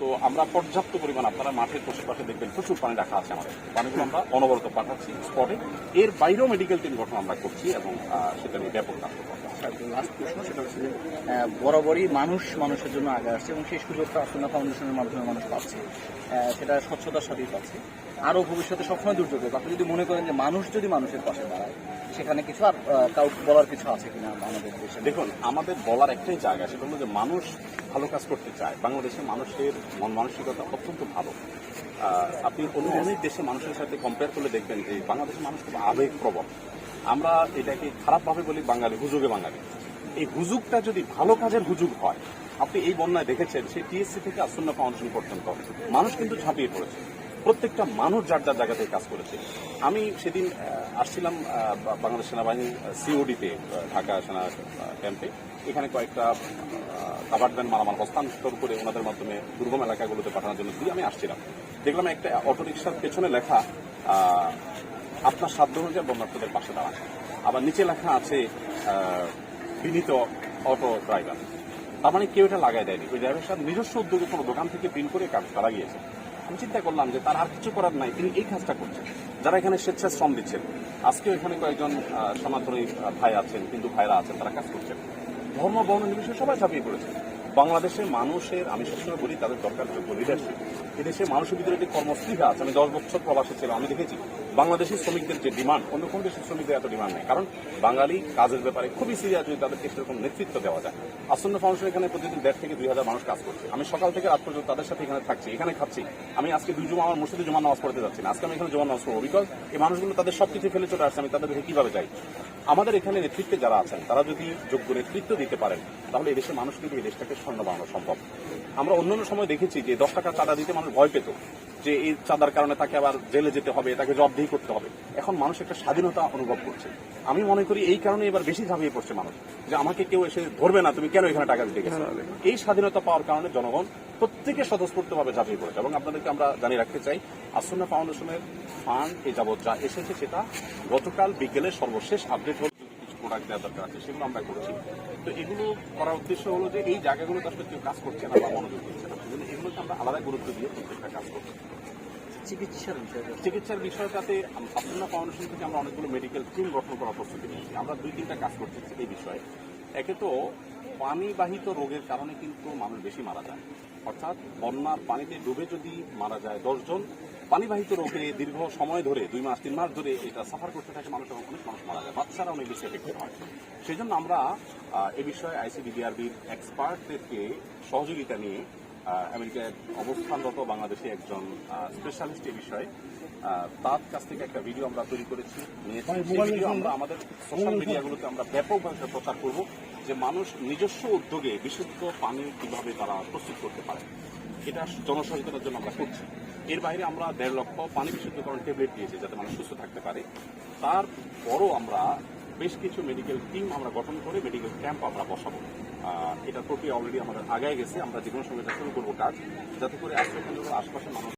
তো আমরা পর্যাপ্ত পরিমাণ আপনারা মাঠের পাশে দেখবেন, প্রচুর পানি রাখা আছে আমাদের। পানিগুলো আমরা অনবরত পাঠাচ্ছি স্পটে। এর বাইরেও মেডিকেল টিম গঠন আমরা করছি এবং সেটা নিয়ে ব্যাপক কাজ সেটা হচ্ছে বরাবরই মানুষ মানুষের জন্য আগে আসছে এবং সেই সুযোগটা আসনা ফাউন্ডেশনের মাধ্যমে মানুষ পাচ্ছে। সেটা স্বচ্ছতার সাথেই পাচ্ছে। আরও ভবিষ্যতে সবসময় দুর্যোগ। আপনি যদি মনে করেন যে মানুষ যদি মানুষের পাশে দাঁড়ায় সেখানে কিছু আর কাউ বলার কিছু আছে কিনা আমাদের দেশে? দেখুন আমাদের বলার একটাই জায়গা সেটা হলো যে মানুষ ভালো কাজ করতে চায়। বাংলাদেশের মানুষের মন মানসিকতা অত্যন্ত ভালো। আপনি অন্য অনেক দেশের মানুষের সাথে কম্পেয়ার করলে দেখবেন যে বাংলাদেশের মানুষ খুব আবেগপ্রবণ আমরা এটাকে খারাপভাবে বলি বাঙালি হুজুগে বাঙালি। এই হুজুগটা যদি ভালো কাজের হুজুগ হয় আপনি এই বন্যায় দেখেছেন সেই টিএসসি থেকে আসন্ন ফাউন্ডেশন পর্যন্ত মানুষ কিন্তু ঝাঁপিয়ে পড়েছে। প্রত্যেকটা মানুষ যার যার জায়গা থেকে কাজ করেছে। আমি সেদিন আসছিলাম বাংলাদেশ সেনাবাহিনী সিওডিতে ঢাকা সেনা ক্যাম্পে। এখানে কয়েকটা কাবার ভ্যান মালামাল হস্তান্তর করে ওনাদের মাধ্যমে দুর্গম এলাকাগুলোতে পাঠানোর জন্য দিয়ে আমি আসছিলাম। দেখলাম একটা অটোরিকশার পেছনে লেখা আপনার সাধ্য অনুযায়ী বন্যার্থদের পাশে দাঁড়ান। আবার নিচে লেখা আছে বিনীত অটো ড্রাইভার। তার মানে কেউ এটা লাগাই দেয়নি। ওই ড্রাইভার সাহেব নিজস্ব উদ্যোগে কোনো দোকান থেকে প্রিন্ট করে কাজ তারা গিয়েছে। আমি চিন্তা করলাম যে তার আর কিছু করার নাই, তিনি এই কাজটা করছেন। যারা এখানে স্বেচ্ছায় শ্রম দিচ্ছেন, আজকেও এখানে কয়েকজন সনাতনী ভাই আছেন, হিন্দু ভাইরা আছেন, তারা কাজ করছেন। ধর্ম, বর্ণ, নির্বিশেষে সবাই ঝাঁপিয়ে পড়েছে। বাংলাদেশের মানুষের, আমি সবসময় বলি, তাদের দরকার যোগ্য লিডারশিপ এদেশে মানুষের ভিতরে যে কর্মস্পৃহা আছে, আমি দশ বছর প্রবাসে ছিলাম, আমি দেখেছি, বাংলাদেশি শ্রমিকদের যে ডিমান্ড অন্য কোন দেশের শ্রমিকদের এত ডিমান্ড নেই। কারণ বাঙালি কাজের ব্যাপারে খুবই সিরিয়াস যদি তাদেরকে সেরকম নেতৃত্ব দেওয়া যায়। আসন্ন ফাউন্ডেশন এখানে প্রতিদিন দেড় থেকে দুই হাজার মানুষ কাজ করছে। আমি সকাল থেকে রাত পর্যন্ত তাদের সাথে এখানে থাকছি, এখানে খাচ্ছি। আমি আজকে দুই জমা আমার মসজিদে জমা নামাজ পড়তে যাচ্ছি না। আজকে আমি এখানে জমা নামাজ পড়ব বিকজ এই মানুষগুলো তাদের সবকিছু ফেলে চলে আসছে, আমি তাদের কীভাবে যাই? আমাদের এখানে নেতৃত্বে যারা আছেন, তারা যদি যোগ্য নেতৃত্ব দিতে পারেন, তাহলে এদেশের মানুষ কিন্তু এই দেশটাকে স্বর্ণ বানানো সম্ভব। আমরা অন্যান্য সময় দেখেছি যে দশ টাকা চাঁদা দিতে মানুষ ভয় পেত। যে এই চাঁদার কারণে তাকে আবার জেলে যেতে হবে তাকে জবাবদিহি করতে হবে। এখন মানুষ একটা স্বাধীনতা অনুভব করছে। আমি মনে করি এই কারণে এবার বেশি ঝাঁপিয়ে পড়ছে মানুষ যে আমাকে কেউ এসে ধরবে না তুমি কেন এখানে টাকা দিতে গেছো? এই স্বাধীনতা পাওয়ার কারণে জনগণ প্রত্যেকে স্বতঃস্ফূর্তভাবে ঝাঁপিয়ে পড়েছে। এবং আপনাদেরকে আমরা জানিয়ে রাখতে চাই আসন্না ফাউন্ডেশনের ফান্ড এ যাবৎ যা এসেছে সেটা গতকাল বিকেলে সর্বশেষ আপডেট প্রোডাক্ট দেওয়ার দরকার আছে সেগুলো আমরা করছি। তো এগুলো করার উদ্দেশ্য হলো যে এই জায়গাগুলো আসলে কেউ কাজ করছে না বা মনোযোগ দিচ্ছে না। সেজন্য এগুলোকে আমরা আলাদা গুরুত্ব দিয়ে প্রত্যেকটা কাজ করছি। চিকিৎসার বিষয় চিকিৎসার বিষয়টাতে আপনারা ফাউন্ডেশন থেকে আমরা অনেকগুলো মেডিকেল টিম গঠন করার প্রস্তুতি নিয়েছি। আমরা দুই তিনটা কাজ করতেছি এই বিষয়ে। একে তো পানিবাহিত রোগের কারণে কিন্তু মানুষ বেশি মারা যায়। অর্থাৎ বন্যার পানিতে ডুবে যদি মারা যায় দশজন, পানিবাহিত রোগে দীর্ঘ সময় ধরে, দুই মাস, তিন মাস ধরে এটা সাফার করতে থাকে মানুষ এবং অনেক মানুষ মারা যায়। বাচ্চারা অনেক বেশি এফেক্টেড হয়। সেই জন্য আমরা এ বিষয়ে আইসিডিডিআরবির এক্সপার্টদেরকে সহযোগিতা নিয়ে আমেরিকায় অবস্থানরত বাংলাদেশে একজন স্পেশালিস্ট এই বিষয়ে তার কাছ থেকে একটা ভিডিও আমরা তৈরি করেছি। নিয়েছি সেই ভিডিও আমরা আমাদের সোশ্যাল মিডিয়াগুলোতে আমরা ব্যাপকভাবে প্রচার করব যে মানুষ নিজস্ব উদ্যোগে বিশুদ্ধ পানি কীভাবে তারা প্রস্তুত করতে পারে এটা জনসচেতনার জন্য আমরা করছি। এর বাইরে আমরা দেড় লক্ষ পানি বিশুদ্ধকরণ ট্যাবলেট দিয়েছি যাতে মানুষ সুস্থ থাকতে পারে। তারপরও আমরা বেশ কিছু মেডিকেল টিম আমরা গঠন করে মেডিকেল ক্যাম্প আমরা বসাবো। এটার প্রক্রিয়া অলরেডি আমাদের আগায় গেছে। আমরা যে কোনো সময় এটা শুরু করব কাজ। যাতে করে আশ্রয় কেন্দ্র আশপাশের মানুষ